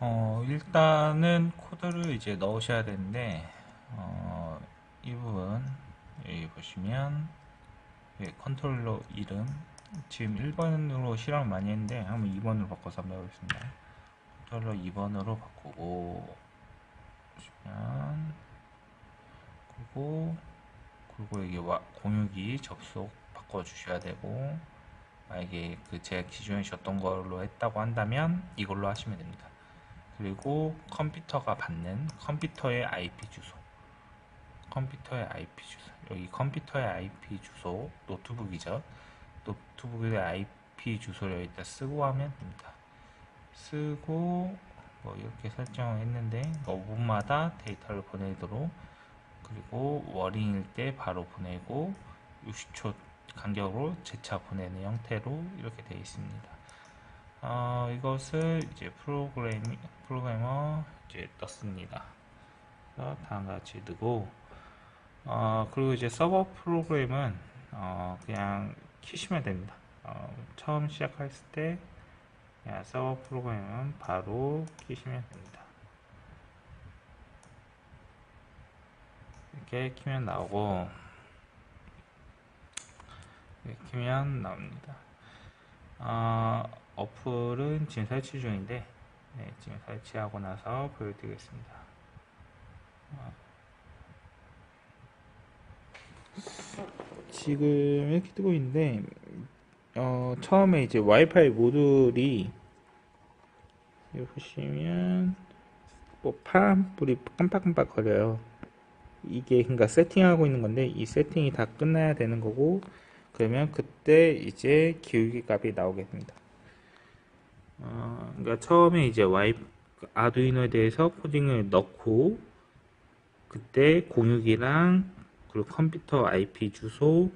어, 일단은 코드를 이제 넣으셔야 되는데, 어, 이 부분, 여기 보시면, 예, 컨트롤러 이름, 지금 1번으로 실험을 많이 했는데, 한번 2번으로 바꿔서 한번 해보겠습니다. 컨트롤러 2번으로 바꾸고, 보시면, 그리고, 그리고 여기 와- 공유기 접속 바꿔주셔야 되고, 만약에 그 기존에 줬던 걸로 했다고 한다면 이걸로 하시면 됩니다. 그리고 컴퓨터가 받는 컴퓨터의 IP 주소. 컴퓨터의 IP 주소. 여기 컴퓨터의 IP 주소 노트북이죠. 노트북의 IP 주소를 여기다 쓰고 하면 됩니다. 쓰고 뭐 이렇게 설정을 했는데 5분마다 데이터를 보내도록 그리고 워링일 때 바로 보내고 60초 간격으로 재차 보내는 형태로 이렇게 되어 있습니다 어, 이것을 이제 프로그래미, 프로그래머 이제. 그래서 다음과 같이 넣고, 어, 그리고 이제 서버 프로그램은, 어, 그냥 키시면 됩니다. 어, 처음 시작했을 때, 그냥 서버 프로그램은 바로 키시면 됩니다. 이렇게 키면 나오고, 이렇게 키면 나옵니다. 어, 어플은 지금 설치 중인데 네, 지금 설치하고 나서 보여드리겠습니다. 어. 지금 이렇게 뜨고 있는데 어, 처음에 이제 와이파이 모듈이 여기 보시면 뭐 파란불이 깜빡깜빡 거려요. 이게 그러니까 세팅하고 있는 건데 이 세팅이 다 끝나야 되는 거고 그러면 그때 이제 기울기 값이 나오게 됩니다. 어, 그러니까 처음에 이제 와이 아두이노에 대해서 코딩을 넣고 그때 공유기랑 그리고 컴퓨터 IP 주소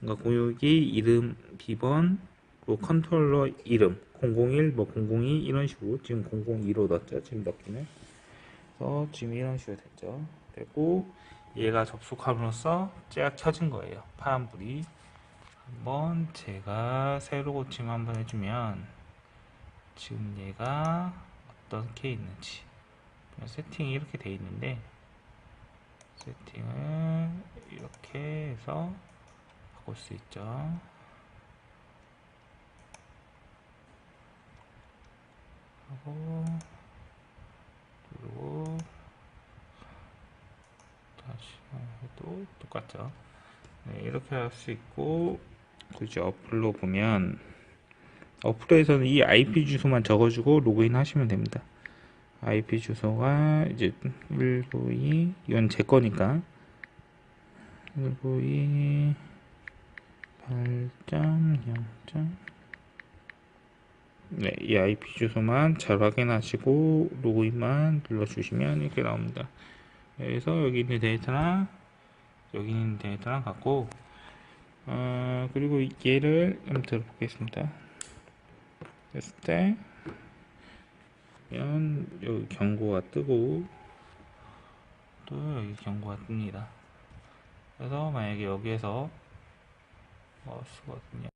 그러니까 공유기 이름 비번 그리고 컨트롤러 이름 001 뭐 002 이런 식으로 지금 002로 넣었죠. 지금 넣기는 그래서 지금 이런 식으로 됐죠. 되고 얘가 접속함으로써 째가 켜진 거예요. 파란불이. 한번 제가 새로 고침 한번 해주면 지금 얘가 어떻게 있는지. 세팅이 이렇게 돼 있는데 세팅을 이렇게 해서 바꿀 수 있죠. 하고 그리고 다시 해도 똑같죠. 네, 이렇게 할 수 있고 그죠 어플로 보면 어플에서는 이 IP 주소만 적어주고 로그인 하시면 됩니다. IP 주소가 이제 192 이건 제 거니까 192 8.0. 네, 이 IP 주소만 잘 확인하시고 로그인만 눌러주시면 이렇게 나옵니다. 그래서 여기 있는 데이터랑 여기 있는 데이터랑 같고 어, 그리고 얘를 한번 들어보겠습니다. 됐을 때, 면 여기 경고가 뜨고, 또 여기 경고가 뜹니다. 그래서 만약에 여기에서 뭐 쓰거든요.